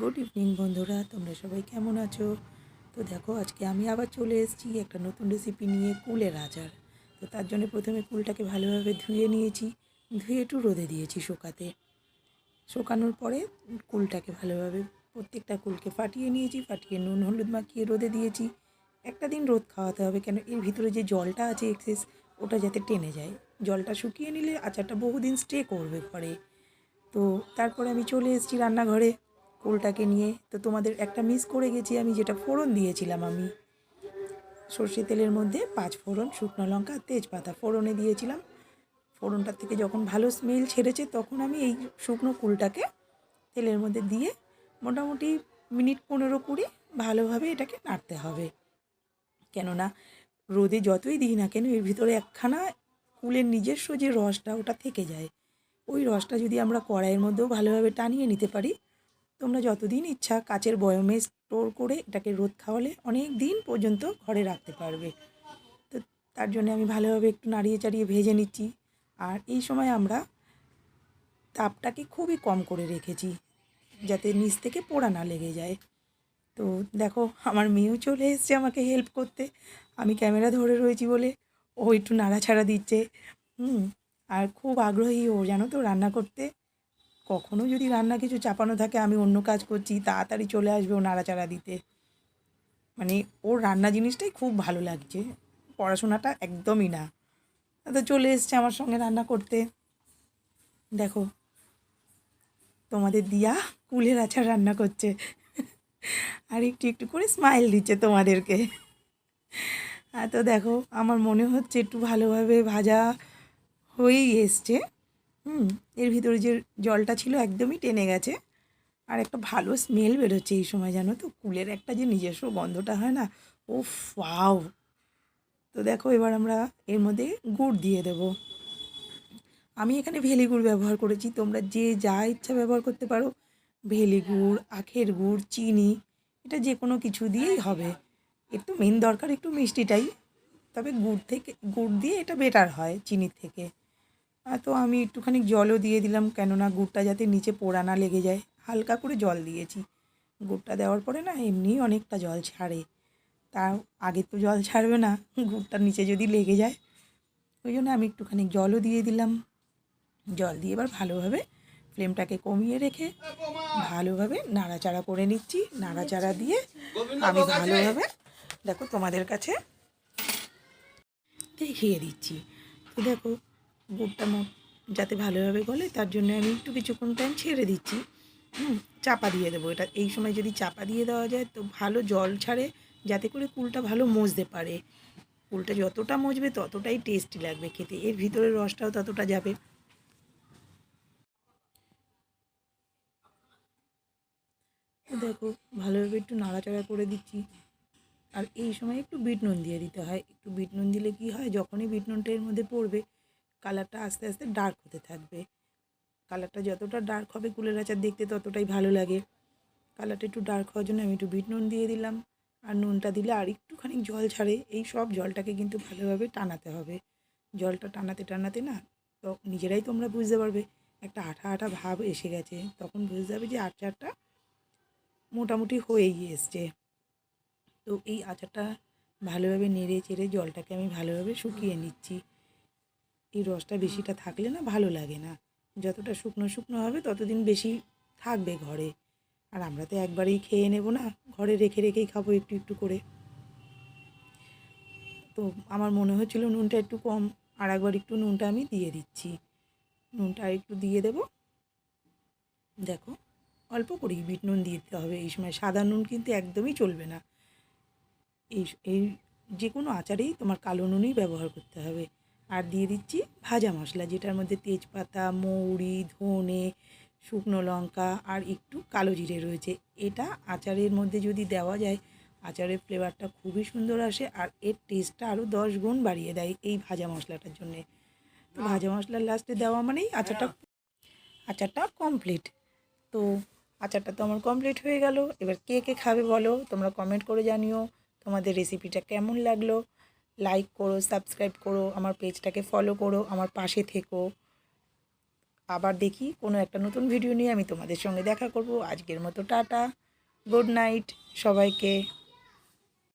Good evening বন্ধুরা। তোমরা সবাই কেমন আছো? তো দেখো, আজকে আমি আবার চলে এসেছি একটা নতুন রেসিপি নিয়ে কুলের আচার। তো তার জন্য প্রথমে কুলটাকে ভালোভাবে ধুয়ে নিয়েছি। ধুয়ে একটু রোদে দিয়েছি শুকাতে। শুকানোর পরে কুলটাকে ভালোভাবে প্রত্যেকটা কুলকে ফাটিয়ে নিয়েছি। ফাটিয়ে নুন, হলুদ মাখিয়ে রোদে দিয়েছি। একটা দিন রোদ খাওয়াতে হবে কেন? এর ভিতরে যে জলটা আছে এক্সেস ওটা যাতে টেনে যায়। জলটা শুকিয়ে নিলে আচারটা বহুদিন স্টে করবে ঘরে তো তারপরে আমি চলে এসেছি রান্নাঘরে। কুলটাকে নিয়ে। তো তোমাদের একটা মিস করে গেছি আমি, যেটা ফোড়ন দিয়েছিলাম আমি। সর্ষে তেলের মধ্যে পাঁচ ফোড়ন, শুকনো লঙ্কা, তেজপাতা ফোড়নে দিয়েছিলাম। ফোড়নটার থেকে যখন ভালো স্মেল ছেড়েছে, তখন আমি এই শুকনো কুলটাকে তেলের মধ্যে দিয়ে মোটামুটি মিনিট পনেরো কুড়ি ভালোভাবে এটাকে নাড়তে হবে। কেননা রোদে যতই দিই না কেন, এর ভিতরে একখানা কুলের নিজস্ব যে রসটা, ওটা থেকে যায়। ওই রসটা যদি আমরা কড়াইয়ের মধ্যেও ভালোভাবে টানিয়ে নিতে পারি তোমরা যতদিন ইচ্ছা কাচের বয়মে স্টোর করে এটাকে রোদ খাওয়ালে অনেক দিন পর্যন্ত ঘরে রাখতে পারবে। তো তার জন্য আমি ভালোভাবে একটু নাড়িয়ে চাড়িয়ে ভেজে নিচ্ছি। আর এই সময় আমরা তাপটাকে খুবই কম করে রেখেছি, যাতে নিচ থেকে পোড়া না লেগে যায়। তো দেখো, আমার মেয়েও চলে এসছে আমাকে হেল্প করতে। আমি ক্যামেরা ধরে রয়েছি বলে ও একটু নাড়াছাড়া দিচ্ছে। হুম, আর খুব আগ্রহী ও, জানো তো, রান্না করতে। কখনো যদি রান্না কিছু চাপানো থাকে, আমি অন্য কাজ করছি, তাড়াতাড়ি চলে আসবে ও নাড়াচাড়া দিতে। মানে ওর রান্না জিনিসটাই খুব ভালো লাগছে। পড়াশোনাটা একদমই না। তো চলে এসছে আমার সঙ্গে রান্না করতে। দেখো, তোমাদের দিয়া কুলের আচার রান্না করছে। আর একটু একটু করে স্মাইল দিচ্ছে তোমাদেরকে। আর তো দেখো, আমার মনে হচ্ছে একটু ভালোভাবে ভাজা হয়েই এসছে। হুম, এর ভিতরে যে জলটা ছিল একদমই টেনে গেছে। আর একটা ভালো স্মেল বেরোচ্ছে এই সময়, জানো তো? কুলের একটা যে নিজস্ব গন্ধটা হয় না? ও ফাও তো দেখো, এবার আমরা এর মধ্যে গুড় দিয়ে দেব। আমি এখানে ভেলি গুড় ব্যবহার করেছি। তোমরা যে যা ইচ্ছা ব্যবহার করতে পারো। ভেলি গুড়, আখের গুড়, চিনি, এটা যে কোনো কিছু দিয়েই হবে। একটু মেন দরকার একটু মিষ্টিটাই। তবে গুড় থেকে, গুড় দিয়ে এটা বেটার হয়, চিনির থেকে। তো আমি একটুখানি জলও দিয়ে দিলাম, কেননা গুড়টা যাতে নিচে পোড়া না লেগে যায়। হালকা করে জল দিয়েছি। গুড়টা দেওয়ার পরে না, এমনিই অনেকটা জল ছাড়ে। তা আগে তো জল ছাড়বে না গুড়টার নিচে যদি লেগে যায়, ওই জন্য আমি একটুখানি জলও দিয়ে দিলাম। জল দিয়ে এবার ভালোভাবে ফ্লেমটাকে কমিয়ে রেখে ভালোভাবে নাড়াচাড়া করে নিচ্ছি। নাড়াচাড়া দিয়ে আমি ভালোভাবে, দেখো তোমাদের কাছে দেখিয়ে দিচ্ছি। তো দেখো গুড়টা যাতে ভালোভাবে গলে, তার জন্য আমি একটু কিছুক্ষণ টাইম ছেড়ে দিচ্ছি। হুম, চাপা দিয়ে দেবো এটা। এই সময় যদি চাপা দিয়ে দেওয়া যায়, তো ভালো জল ছাড়ে, যাতে করে কুলটা ভালো মজতে পারে। কুলটা যতটা মজবে, ততটাই টেস্টি লাগবে খেতে। এর ভিতরের রসটাও ততটা যাবে। দেখো, ভালোভাবে একটু নাড়াচাড়া করে দিচ্ছি। আর এই সময় একটু বিট নুন দিয়ে দিতে হয়। একটু বিট নুন দিলে কি হয়, যখনই বিট নুনটা এর মধ্যে পড়বে কালারটা আস্তে আস্তে ডার্ক হতে থাকবে। কালারটা যতটা ডার্ক হবে কুলের আচার দেখতে ততটাই ভালো লাগে। কালারটা একটু ডার্ক হওয়ার জন্য আমি একটু বিট নুন দিয়ে দিলাম। আর নুনটা দিলে আর একটুখানি জল ছাড়ে। এই সব জলটাকে কিন্তু ভালোভাবে টানাতে হবে। জলটা টানাতে টানাতে না তো নিজেরাই তোমরা বুঝতে পারবে, একটা আঠা আঠা ভাব এসে গেছে। তখন বুঝতে হবে যে আচারটা মোটামুটি হয়েই এসছে তো এই আচারটা ভালোভাবে নেড়ে চেড়ে জলটাকে আমি ভালোভাবে শুকিয়ে নিচ্ছি। এই রসটা বেশিটা থাকলে না ভালো লাগে না। যতটা শুকনো শুকনো হবে ততদিন বেশি থাকবে ঘরে। আর আমরা তো একবারেই খেয়ে নেব না ঘরে রেখে রেখেই খাব একটু একটু করে। তো আমার মনে হচ্ছিল নুনটা একটু কম আর একবার একটু নুনটা আমি দিয়ে দিচ্ছি। নুনটা আর একটু দিয়ে দেব। দেখো অল্প করেই বিট নুন দিয়ে দিতে হবে। এই সময় সাদা নুন কিন্তু একদমই চলবে না। এই এই যে কোনো আচারেই তোমার কালো নুনই ব্যবহার করতে হবে। আর দিয়ে দিচ্ছি ভাজা মশলা যেটার মধ্যে তেজপাতা মৌরি ধনে শুকনো লঙ্কা আর একটু কালো জিরে রয়েছে। এটা আচারের মধ্যে যদি দেওয়া যায় আচারের ফ্লেভারটা খুবই সুন্দর আসে আর এর টেস্টটা আরও দশ গুণ বাড়িয়ে দেয় এই ভাজা মশলাটার জন্যে। তো ভাজা মশলার লাস্টে দেওয়া মানেই আচারটা আচারটা কমপ্লিট তো আচারটা তো আমার কমপ্লিট হয়ে গেল। এবার কে কে খাবে বলো? তোমরা কমেন্ট করে জানিও। তোমাদের রেসিপিটা কেমন লাগল? লাইক করো সাবস্ক্রাইব করো, আমার পেজটাকে ফলো করো, আমার পাশে থেকো। আবার দেখি কোনো একটা নতুন ভিডিও নিয়ে আমি তোমাদের সঙ্গে দেখা করব। আজকের মতো টাটা গুড নাইট সবাইকে।